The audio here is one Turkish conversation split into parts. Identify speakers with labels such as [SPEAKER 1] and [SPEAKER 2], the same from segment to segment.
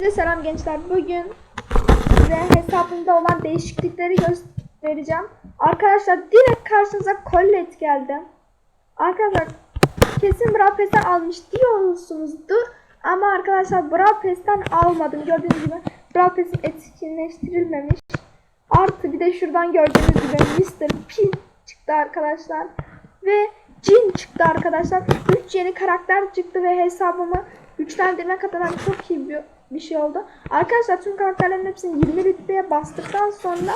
[SPEAKER 1] Size selam gençler. Bugün size hesabımda olan değişiklikleri göstereceğim. Arkadaşlar direkt karşınıza Colette geldi. Arkadaşlar kesin Brawl Pass'ten almış diyorsunuzdur. Ama arkadaşlar Brawl Pass'ten almadım. Gördüğünüz gibi Brawl Pass'in etkinleştirilmemiş. Artı bir de şuradan gördüğünüz gibi Mr. P çıktı arkadaşlar. Ve Jin çıktı arkadaşlar. 3 yeni karakter çıktı ve hesabımı güçlendirmek adına çok iyi bir, bir şey oldu. Arkadaşlar tüm karakterlerin hepsini 20 rütbeye bastıktan sonra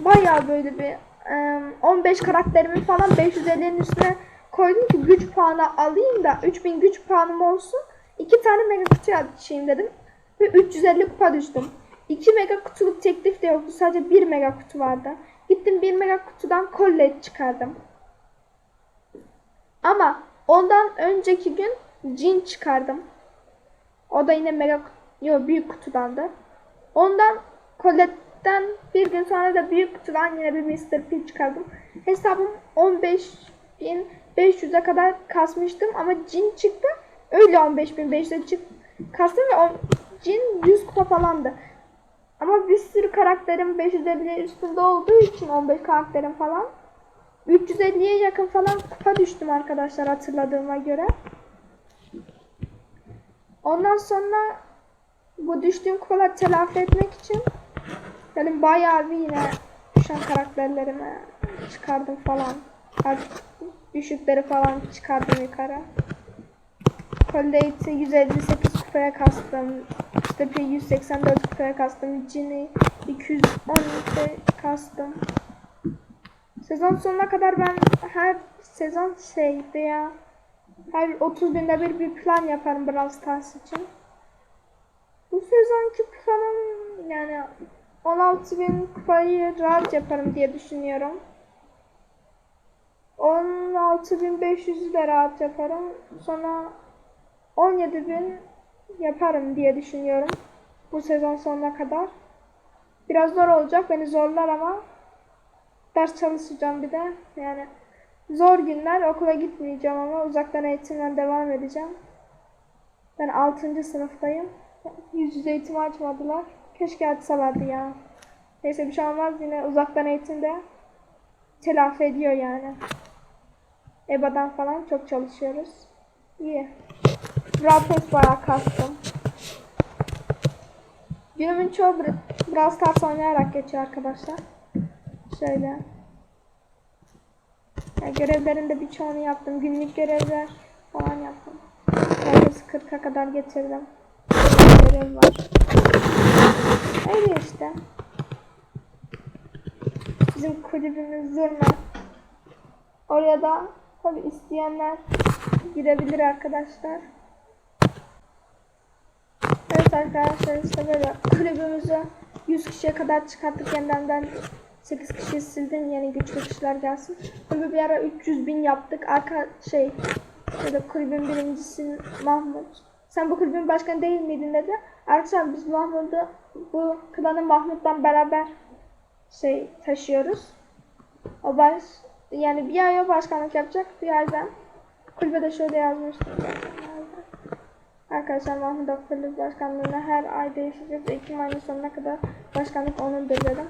[SPEAKER 1] bayağı böyle bir e, 15 karakterimi falan 550'nin üstüne koydum ki güç puanı alayım da 3000 güç puanım olsun. 2 tane mega kutu açayım dedim. Ve 350 kupa düştüm. 2 mega kutuluk teklif de yoktu. Sadece 1 mega kutu vardı. Gittim 1 mega kutudan Colette çıkardım. Ama ondan önceki gün Jin çıkardım. O da yine mega yo, büyük kutudandı. Ondan Colette'den bir gün sonra da büyük kutudan yine bir Mr. P çıkardım. Hesabım 15.500'e kadar kasmıştım ama Jin çıktı. Öyle 15.500'e çık kastım ve on, Jin 100 kupa falandı. Ama bir sürü karakterim 550 üstünde olduğu için 15 karakterim falan 350'ye yakın falan kupa düştüm arkadaşlar hatırladığıma göre. Ondan sonra bu düştüğüm kupaları telafi etmek için benim bayağı bir yine düşen karakterlerimi çıkardım falan. Düşükleri falan çıkardım yukarı. Collate'i 158 kupaya kastım. Bir 184 kupaya kastım. Jin'i 213'e kastım. Sezon sonuna kadar ben her sezon şeydi ya. Her 30 günde bir bir plan yaparım Brawl Stars için. Sezonki planım yani 16 bin kupayı rahat yaparım diye düşünüyorum. 16.500'ü de rahat yaparım. Sonra 17.000 yaparım diye düşünüyorum. Bu sezon sonuna kadar. Biraz zor olacak. Beni zorlar ama ders çalışacağım bir de. Yani zor günler okula gitmeyeceğim ama uzaktan eğitimden devam edeceğim. Ben 6. sınıftayım. Yüz yüze eğitim açmadılar. Keşke açsalardı ya. Neyse bir şey olmaz yine uzaktan eğitimde telafi ediyor yani. EBA'dan falan çok çalışıyoruz. İyi. Pass bayağı kastım. Günümün çoğu Brawl Stars oynayarak geçiyor arkadaşlar. Şöyle. Ya görevlerin de birçoğunu yaptım. Günlük görevler falan yaptım. Neredeyse 40'a kadar getirdim. Görev var. Öyle işte. Bizim kulübümüz Zırna. Oraya da tabi isteyenler girebilir arkadaşlar. Evet arkadaşlar işte böyle kulübümüzü 100 kişiye kadar çıkarttık yeniden 8 kişi sildim yeni güçlü kişiler gelsin. Kulübü bir ara 300 bin yaptık. Arka şey da kulübün birincisi Mahmut. Sen bu kulübün başkanı değil miydin dedi. Arkadaşlar biz Mahmut'u bu klanı Mahmut'tan beraber şey taşıyoruz. O baş yani bir ay o başkanlık yapacak bir ay ben. Kulübede şöyle yazmıştım. Arkadaşlar Mahmut Akıllı başkanlığına her ay değişecek. Ekim ayının sonuna kadar başkanlık onun dedim.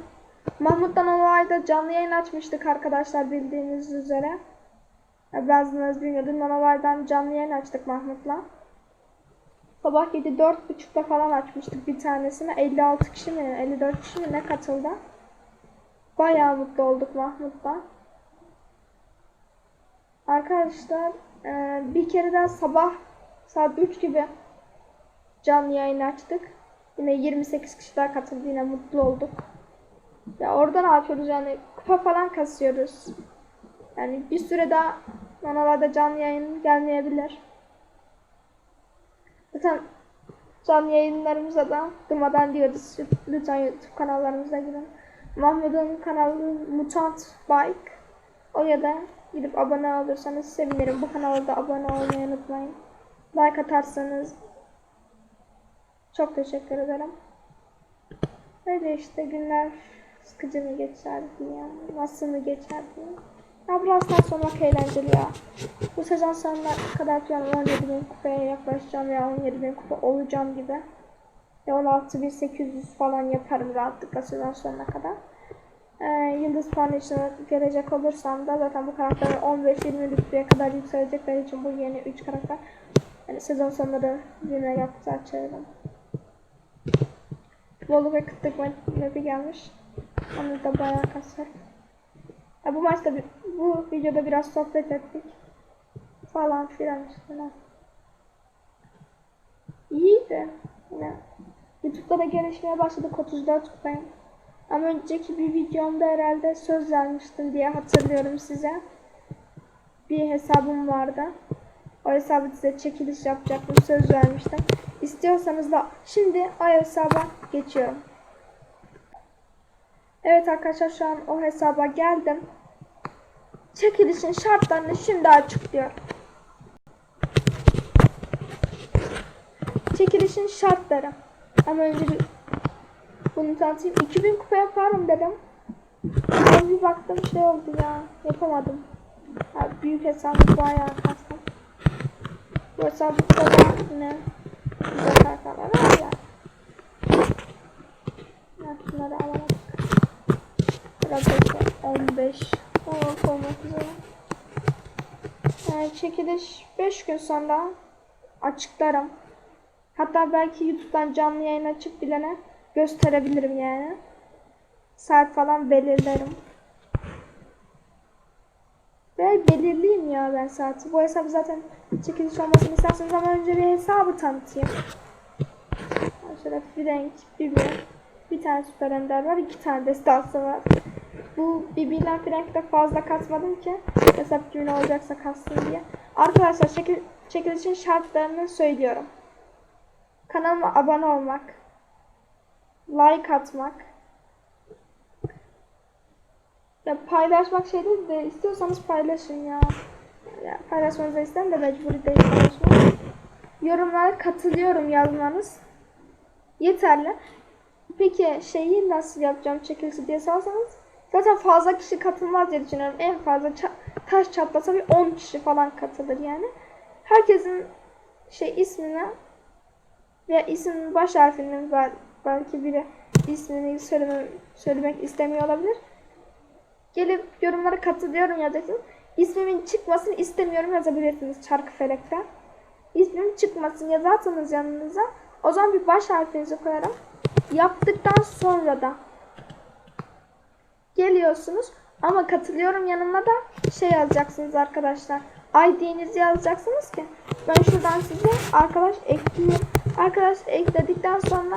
[SPEAKER 1] Mahmut'tan o ayda canlı yayın açmıştık arkadaşlar bildiğiniz üzere. Bazılarınız bilmiyordu. Nanovar'dan canlı yayın açtık Mahmut'la. Sabah 7 4.30'da falan açmıştık bir tanesini. 56 kişi mi 54 kişi mi ne katıldı. Bayağı mutlu olduk Mahmut'la. Arkadaşlar e, bir kere daha sabah saat 3 gibi canlı yayın açtık. Yine 28 kişi daha katıldı. Yine mutlu olduk. Ya orada ne yapıyoruz yani kupa falan kasıyoruz. Yani bir süre daha manalarda canlı yayın gelmeyebilir. Zaten canlı yayınlarımıza da durmadan diyoruz. Lütfen YouTube kanallarımıza girin. Mahmut'un kanalı Mutant Bike. Oraya da gidip abone olursanız sevinirim. Bu kanala da abone olmayı unutmayın. Like atarsanız çok teşekkür ederim. Öyle işte günler sıkıcı mı geçerdi ya? Nasıl mı geçerdi? Ya birazdan sonrak eğlenceli ya. Bu sezon sonuna kadar planım 17 bin kupaya yaklaşacağım veya 17 bin kupa olacağım gibi. Ve 16.800 falan yaparım rahatlıkla sezon sonuna kadar. Ee, Yıldız Foundation'a gelecek olursam da zaten bu karakterler 15-20 rütbeye kadar yükselecekleri için bu yeni 3 karakter yani sezon sonları yine yapısı açarım. Bolu ve kıtlık map'i gelmiş. Onu da bayağı kasar. Ya bu maçta bir- bu videoda biraz sohbet ettik. Falan filan işte. İyiydi. Yine YouTube'da da gelişmeye başladık 34 kupayım. Ama önceki bir videomda herhalde söz vermiştim diye hatırlıyorum size. Bir hesabım vardı. O hesabı size çekiliş yapacaktım. Söz vermiştim. İstiyorsanız da şimdi o hesaba geçiyorum. Evet arkadaşlar şu an o hesaba geldim. Çekilişin şartlarını şimdi açıklıyorum. Çekilişin şartları. Ama önce bir bunu tanıtayım. 2000 kupa yaparım dedim. Sonra bir baktım şey oldu ya. Yapamadım. Ha, büyük hesabı bayağı kastım. Bu hesabı da ne? Güzel ya. Ya şunları alamadık. Biraz bekle. 15. O olmak üzere. Yani çekiliş 5 gün sonra açıklarım. Hatta belki YouTube'dan canlı yayın açıp bilene gösterebilirim yani. Saat falan belirlerim. Ve belirleyeyim ya ben saati. Bu hesabı zaten çekiliş olmasını isterseniz ama önce bir hesabı tanıtayım. Şöyle Frank, Bibi. Bir tane süper ender var. iki tane destansı var. Bu Bibi ile Frank'te fazla kasmadım ki. Hesap kimin olacaksa kassın diye. Arkadaşlar çekil, çekilişin şartlarını söylüyorum. Kanalıma abone olmak. Like atmak. Ya paylaşmak şey değil de istiyorsanız paylaşın ya. ya paylaşmanızı istem de mecburi değil paylaşmak. Yorumlara katılıyorum yazmanız. Yeterli. Peki şeyi nasıl yapacağım çekilişi diye sorarsanız zaten fazla kişi katılmaz diye düşünüyorum. En fazla ça- taş çatlasa bir 10 kişi falan katılır yani. Herkesin şey ismini ve ismin baş harfinin bel- belki biri ismini söyleme, söylemek istemiyor olabilir. Gelip yorumlara katılıyorum yazacaksınız. İsmimin çıkmasını istemiyorum yazabilirsiniz çarkı felekten. İsmim çıkmasın yazarsanız yanınıza o zaman bir baş harfinizi koyarım. Yaptıktan sonra da geliyorsunuz ama katılıyorum yanıma da şey yazacaksınız arkadaşlar. ID'nizi yazacaksınız ki ben şuradan size arkadaş ekleyeyim. Arkadaş ekledikten sonra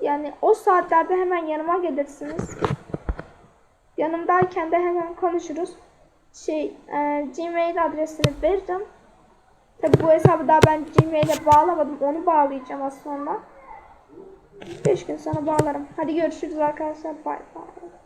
[SPEAKER 1] yani o saatlerde hemen yanıma gelirsiniz. Yanımdayken de hemen konuşuruz. Şey e, Gmail adresini vereceğim. Tabi bu hesabı daha ben Gmail'e bağlamadım. Onu bağlayacağım az sonra. 5 gün sonra bağlarım. Hadi görüşürüz arkadaşlar. Bay bay.